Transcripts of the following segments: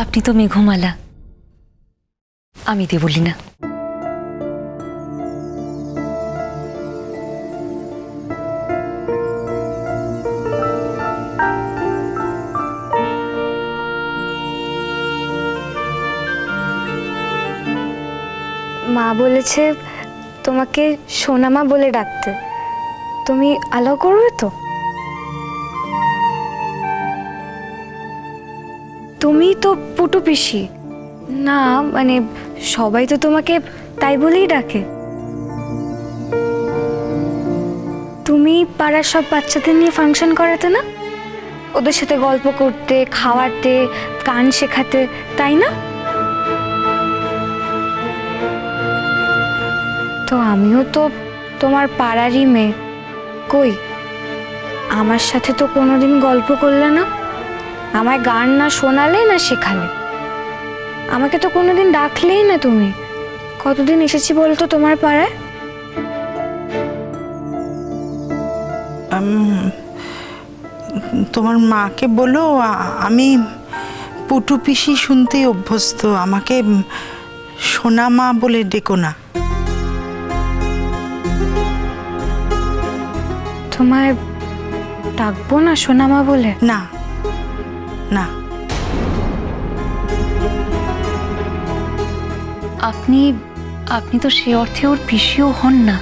আপনি তো মেঘমালা। আমি দিয়ে বলি না। মা বলেছে তোমাকে সোনামা বলে ডাকতে। তুমি আলাও করবে তো? তুমি তো পুটু পিসি। না মানে সবাই তো তোমাকে তাই বলেই ডাকে। তুমি পাড়ার সব বাচ্চাদের নিয়ে ফাংশন করাতে না? ওদের সাথে গল্প করতে, খাওয়াতে, গান শেখাতে, তাই না? তো আমিও তো তোমার পাড়ারই মেয়ে। কই? আমার সাথে তো কোনোদিন গল্প করলে না? আমায় গান না শোনালে না শেখালে? আমাকে তো কোনোদিন ডাকলেই না তুমি। কতদিন এসেছি বলতো তোমার পাড়ায়? তোমার মাকে বলো আমি পুটু পিসি শুনতেই অভ্যস্ত। আমাকে সোনা মা বলে ডেকো না। তোমায় ডাকবো না সোনামা বলে? না। না। আপনি আপনি তো সে অর্থে ওর পিসিও হন না।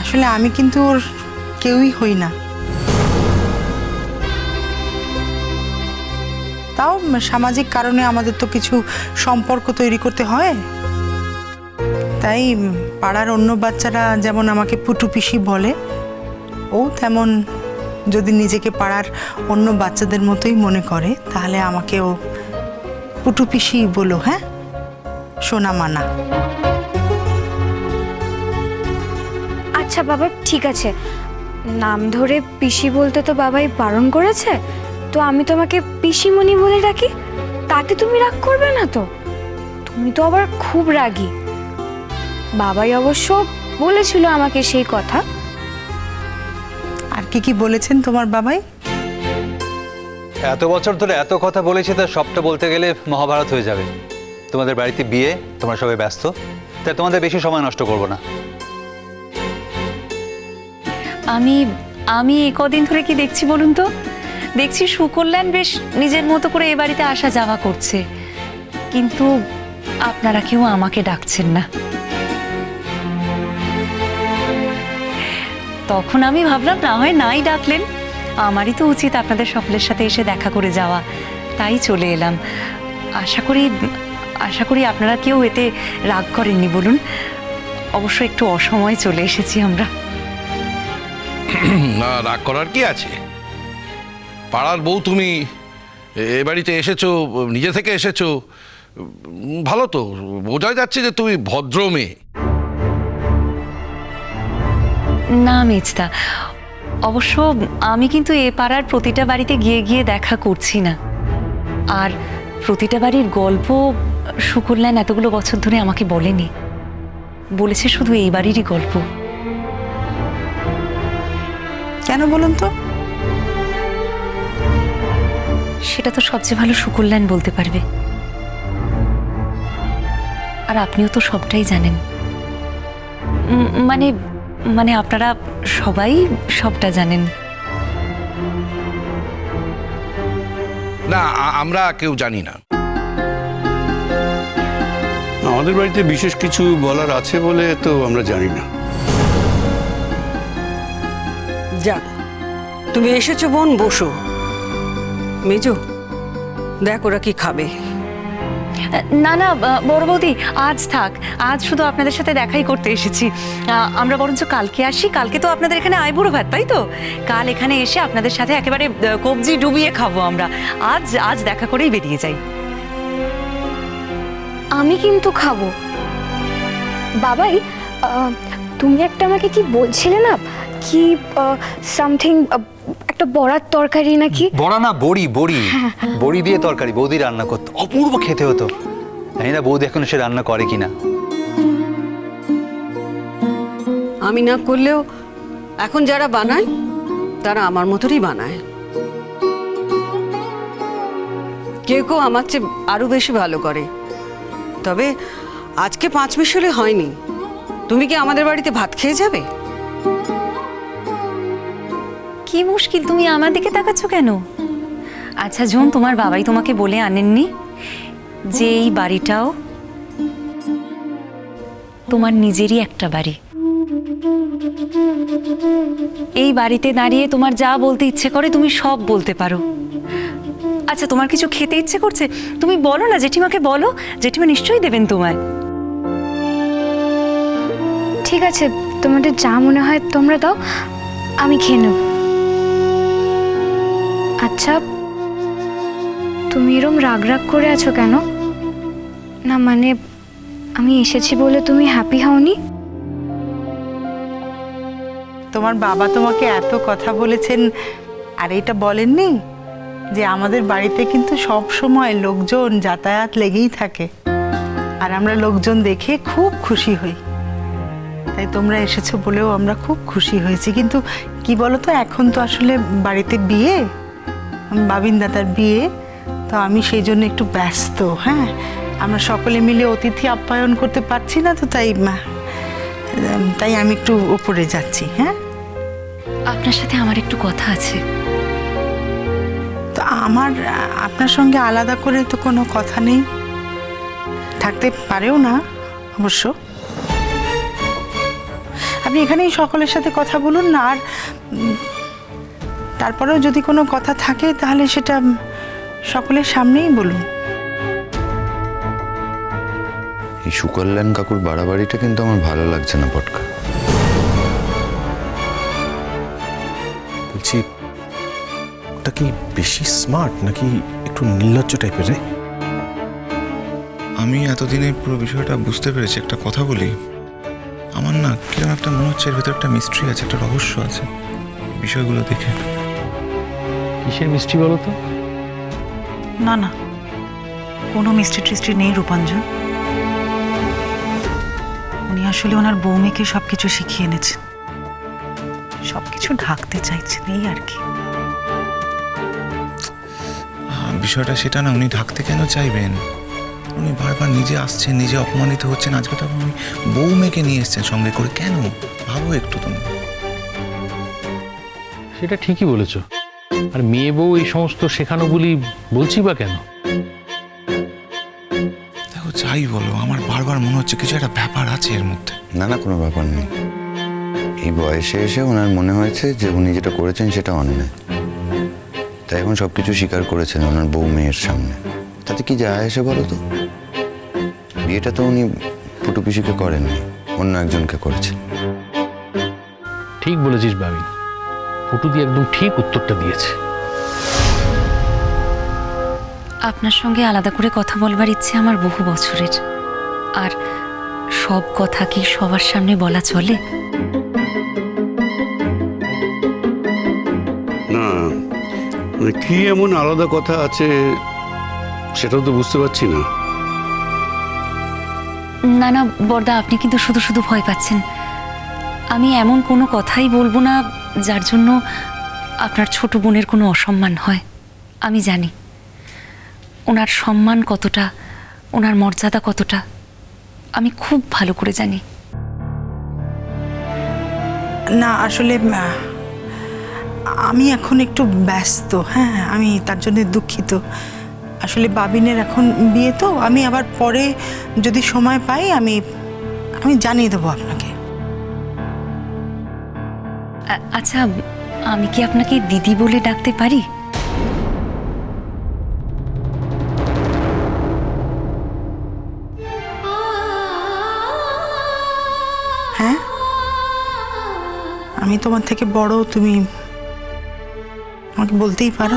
আসলে আমি কিন্তু ওর কেউই হই না। তাও সামাজিক কারণে আমাদের তো কিছু সম্পর্ক তৈরি করতে হয়। তাই পাড়ার অন্য বাচ্চারা যেমন আমাকে পুটু পিসি বলে ও তেমন যদি নিজেকে পাড়ার অন্য বাচ্চাদের মতোই মনে করে, তাহলে আমাকে ও পুটু পিসি বলো হ্যাঁ? সোনা মানা। আচ্ছা বাবা, ঠিক আছে। নাম ধরে পিসি বলতে তো বাবাই বারণ করেছে। তো আমি তোমাকে পিসিমণি বলে ডাকি? তাতে তুমি রাগ করবে না তো? তুমি তো আবার খুব রাগী। বাবাই অবশ্য বলেছিল আমাকে সেই কথা। আর কি কি বলেছেন তোমার বাবাই? এত বছর ধরে এত কথা বলেছি তা সবটা বলতে গেলে মহাভারত হয়ে যাবে। তোমাদের বাড়িতে বিয়ে তোমরা সবাই ব্যস্ত তাই তোমাদের বেশি সময় নষ্ট করব না। আমি আমি এই কদিন ধরে কি দেখছি বলুন তো? দেখছি সুকল্যাণ বেশ নিজের মতো করে এ বাড়িতে আসা যাওয়া করছে। কিন্তু আপনারা কেউ আমাকে ডাকছেন না। তখন আমি ভাবলাম, না হয় নাই ডাকলেন। আমারই তো উচিত আপনাদের সকলের সাথে এসে দেখা করে যাওয়া। তাই চলে এলাম। আশা করি আশা করি আপনারা কেউ এতে রাগ করেননি, বলুন। অবশ্য একটু অসময়ে চলে এসেছি আমরা। না, রাগ করার কি আছে? পাড়ার বউ তুমি এ- বাড়িতে এসেছ, নিজে থেকে এসেছ। ভালো তো বোঝা যাচ্ছে যে তুমি ভদ্র মেয়ে। না মেজদা অবশ্য আমি কিন্তু এ পাড়ার প্রতিটা বাড়িতে গিয়ে গিয়ে দেখা করছি না। আর প্রতিটা বাড়ির গল্প সুকল্যাণ এতগুলো বছর ধরে আমাকে বলেনি। বলেছে শুধু এই বাড়িরই গল্প। কেন বলুন তো? সেটা তো সবচেয়ে ভালো সুকল্যাণ বলতে পারবে। আর আপনিও তো সবটাই জানেন। মানে মানে আপনারা সবাই সবটা জানেন। না আমরা কেউ জানি না। আমাদের বাড়িতে বিশেষ কিছু বলার আছে বলে তো আমরা জানি না। যাক তুমি এসেছ বোন বসো। মেজো দেখ ওরা কি খাবে। না না বড় বৌদি, আজ থাক। আজ শুধু আপনাদের সাথে দেখাই করতে এসেছি। আমরা বরঞ্চ কালকে আসি। কালকে তো আপনাদের এখানে আইবুড়ো ভাত, তাই তো? কাল এখানে এসে আপনাদের সাথে একেবারে কবজি ডুবিয়ে খাব আমরা। আজ আজ দেখা করেই বেরিয়ে যাই। আমি কিন্তু খাব। বাবাই তুমি একটা আমাকে কি বলছিলে না? কি সামথিং একটা বড়ার তরকারি নাকি? বড়া না বড়ি বড়ি। বড়ি দিয়ে তরকারি বৌদি রান্না করতো। অপূর্ব খেতে হতো। জানি না বৌদি এখন সে রান্না করে কিনা। আমি না করলেও এখন যারা বানায় তারা আমার মতোই বানায়। কেউ কেউ আমার চেয়ে আরও বেশি ভালো করে। তবে আজকে পাঁচ মিশরে হয়নি। তুমি কি আমাদের বাড়িতে ভাত খেয়ে যাবে? কি মুশকিল, তুমি আমার দিকে তাকাচ্ছ কেন? আচ্ছা জোন, তোমার বাবাই তোমাকে বলে আনেননি যে এই বাড়িটাও তোমার নিজেরই একটা বাড়ি? এই বাড়িতে দাঁড়িয়ে তোমার যা বলতে ইচ্ছে করে তুমি সব বলতে পারো। আচ্ছা তোমার কিছু খেতে ইচ্ছে করছে? তুমি বলো না, জেঠিমাকে বলো, জেঠিমা নিশ্চয়ই দেবেন তোমায়। ঠিক আছে, তোমাদের যা মনে হয় তোমরা দাও, আমি খেয়ে নেব। আচ্ছা তুমি এরম রাগ রাগ করে আছো কেন? না মানে আমি এসেছি বলে তুমি হ্যাপি হওনি? তোমার বাবা তোমাকে এত কথা বলেছেন, আর এটা বলেননি? যে আমাদের বাড়িতে কিন্তু সব সময় লোকজন যাতায়াত লেগেই থাকে। আর আমরা লোকজন দেখে খুব খুশি হই। তাই তোমরা এসেছ বলেও আমরা খুব খুশি হয়েছি। কিন্তু কি বলো তো এখন তো আসলে বাড়িতে বিয়ে? বাবিন দাদার বিয়ে তো আমি সেই জন্য একটু ব্যস্ত হ্যাঁ? আমরা সকলে মিলে অতিথি আপ্যায়ন করতে পারছি না তো তাই তাই আমি একটু উপরে যাচ্ছি হ্যাঁ? আপনার সাথে আমার একটু কথা আছে। তো আমার আপনার সঙ্গে আলাদা করে তো কোনো কথা নেই। থাকতে পারেও না অবশ্য। আপনি এখানেই সকলের সাথে কথা বলুন না আর তারপরেও যদি কোনো কথা থাকে তাহলে সেটা সকলের সামনেই বলুন। এই সুকল্যাণ কাকুর বাড়াবাড়িটা কিন্তু আমার ভালো লাগছে না পটকা বলছি ওটা কি বেশি স্মার্ট নাকি একটু নির্লজ্জ টাইপের রে? আমি এতদিনে পুরো বিষয়টা বুঝতে পেরেছি একটা কথা বলি। আমার না কীরকম একটা মনে হচ্ছে এর ভেতর একটা মিস্ট্রি আছে একটা রহস্য আছে বিষয়গুলো দেখে। কিসের মিষ্টি বলো তো? না না। কোনো মিষ্টি টিষ্টি নেই রূপাঞ্জন। উনি আসলে ওনার বৌমেকে সব কিছু শিখিয়ে এনেছেন। সব কিছু ঢাকতে চাইছেন এই আর কি। আহ, বিষয়টা সেটা না উনি ঢাকতে কেন চাইবেন? উনি বারবার নিজে আসছেন নিজে অপমানিত হচ্ছেন। আজকে তো উনি বউ মেয়েকে নিয়ে এসছেন সঙ্গে করে। কেন? ভাবো একটু তুমি। সেটা ঠিকই বলেছ। আর মেয়ে বউ এই সমস্ত শেখানো বলি বলছি বা কেন? দেখো যাই বলো আমার বারবার মনে হচ্ছে কিছু একটা ব্যাপার আছে এর মধ্যে। না না কোনো ব্যাপার নেই। এই বয়সে এসে ওনার মনে হয়েছে যে উনি যেটা করেছেন সেটা অন্যায়। তাই এখন সব কিছু স্বীকার করেছেন ওনার বউ মেয়ের সামনে। তাতে কি যায় এসে বলো তো? বিয়েটা তো উনি পুটু পিসিকে করেননি অন্য একজনকে করেছেন। ঠিক বলেছিস বাবি ফুটু দিয়ে একদম ঠিক উত্তরটা দিয়েছে। আপনার সঙ্গে আলাদা করে কথা বলবার ইচ্ছে আমার বহু বছরের। আর সব কথা কি সবার সামনে বলা চলে? না মানে কি এমন আলাদা কথা আছে সেটাও তো বুঝতে পারছি না। না না বর্দা আপনি কিন্তু শুধু শুধু ভয় পাচ্ছেন। আমি এমন কোনো কথাই বলব না যার জন্য আপনার ছোট বোনের কোনো অসম্মান হয়, আমি জানি। ওনার সম্মান কতটা, ওনার মর্যাদা কতটা, আমি খুব ভালো করে জানি। না, আসলে আমি এখন একটু ব্যস্ত হ্যাঁ আমি তার জন্য দুঃখিত। আসলে বাবিনের এখন বিয়ে তো, আমি আবার পরে যদি সময় পাই, আমি আমি জানিয়ে দেবো আপনাকে। আচ্ছা আমি কি আপনাকে দিদি বলে ডাকতে পারি? হ্যাঁ? আমি তোমার থেকে বড় তুমি আমাকে বলতেই পারো।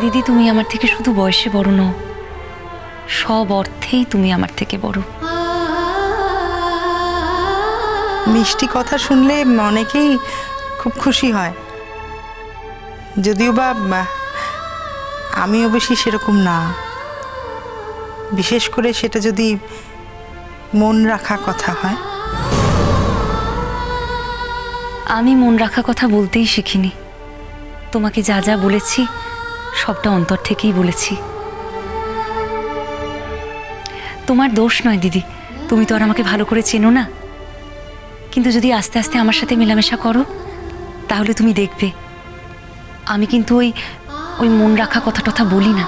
দিদি তুমি আমার থেকে শুধু বয়সে বড় নও সব অর্থেই তুমি আমার থেকে বড়। মিষ্টি কথা শুনলে অনেকেই খুব খুশি হয়। যদিও বা আমিও বেশি সেরকম না। বিশেষ করে সেটা যদি মন রাখা কথা হয়। আমি মন রাখা কথা বলতেই শিখিনি। তোমাকে যা যা বলেছি, সবটা অন্তর থেকেই বলেছি। তোমার দোষ নয়, দিদি। তুমি তো আর আমাকে ভালো করে চেনো না। কিন্তু যদি আস্তে আস্তে আমার সাথে মেলামেশা করো তাহলে তুমি দেখবে। আমি কিন্তু ওই ওই মন রাখা কথা টথা বলি না।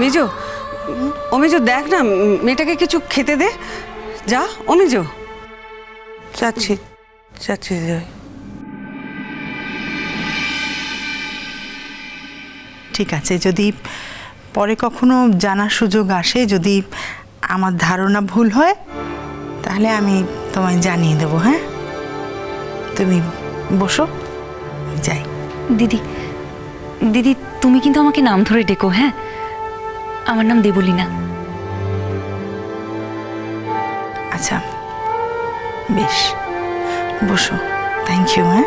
মেজো ও মেজো দেখ না মেয়েটাকে কিছু খেতে দে। যা ও মেজো। যাচ্ছি যাচ্ছি ঠিক আছে যদি পরে কখনো জানার সুযোগ আসে যদি আমার ধারণা ভুল হয় তাহলে আমি তোমায় জানিয়ে দেবো হ্যাঁ? তুমি বসো যাই। দিদি দিদি তুমি কিন্তু আমাকে নাম ধরে ডেকো হ্যাঁ? আমার নাম দেবলীনা। আচ্ছা বেশ বসো। থ্যাংক ইউ হ্যাঁ?